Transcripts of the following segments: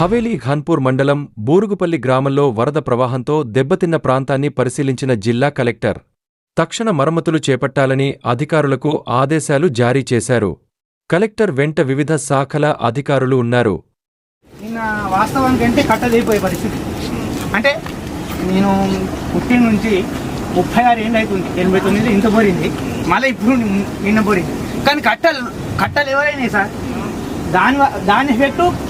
హవేలీ ఖాన్పూర్ మండలం బూరుగుపల్లి గ్రామంలో వరద ప్రవాహంతో దెబ్బతిన్న ప్రాంతాన్ని పరిశీలించిన జిల్లా కలెక్టర్. తక్షణ మరమ్మతులు చేపట్టాలని అధికారులకు ఆదేశాలు జారీ చేశారు. కలెక్టర్ వెంట వివిధ శాఖల అధికారులు ఉన్నారు. నిన్న వాస్తవానికి అంటే కట్టదిపోయే పరిస్థితి. అంటే నేను పుట్టిన నుంచి ముప్పై ఆరు ఏళ్ళు అవుతుంది ఎనభై తొమ్మిది ఇంత పోరింది. మళ్ళీ ఇప్పుడు నిన్న పోరింది. కానీ కట్టలు కట్టలు ఎవరైనాయి సార్. దాని దాని ఎఫెక్టు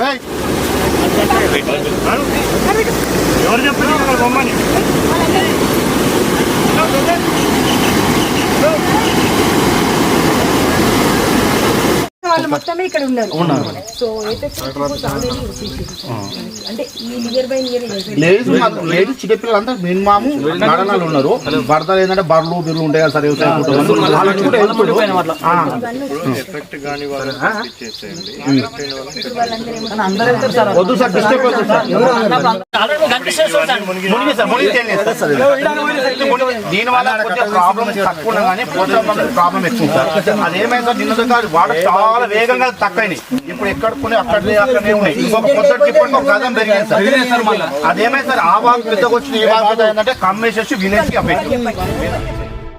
ఈ గొర్రెలు దొరుకుతున్నాడు వాళ్ళు మొత్తమే ఇక్కడ ఉన్నారు సో అయితే అంటే ఈ near by near ladies ladies చిన్నపిల్లలు అంతా ఉన్నారు భర్తలు ఏంటంటే బర్రెలు బిర్లు ఉంటాయి కదా సార్. వాళ్ళని కూడా. వద్దు సార్ డిస్టర్బ్ అవుతుంది సార్ మునిగి సార్, మునిగి తేలినాయి సార్. దీని వల్ల కొంచెం ప్రాబ్లం తక్కువ కానీ పోతే ప్రాబ్లం ఎక్కువ సార్ అదేమైంది నిన్న దాకా వాటర్ చాలా వేగంగా తక్కువైనాయి. ఇప్పుడు ఎక్కడ కొన్ని అక్కడ అక్కడనే ఉన్నాయి. ఇంకొక కొత్త టిప్పటి ఒక గదం పెరిగింది సార్. అదేమైంది సార్ ఆ వాక్ పెద్దగా వచ్చిన ఈ వాక్ పెద్ద ఏంటంటే కమ్మేసేసి కి అఫెక్ట్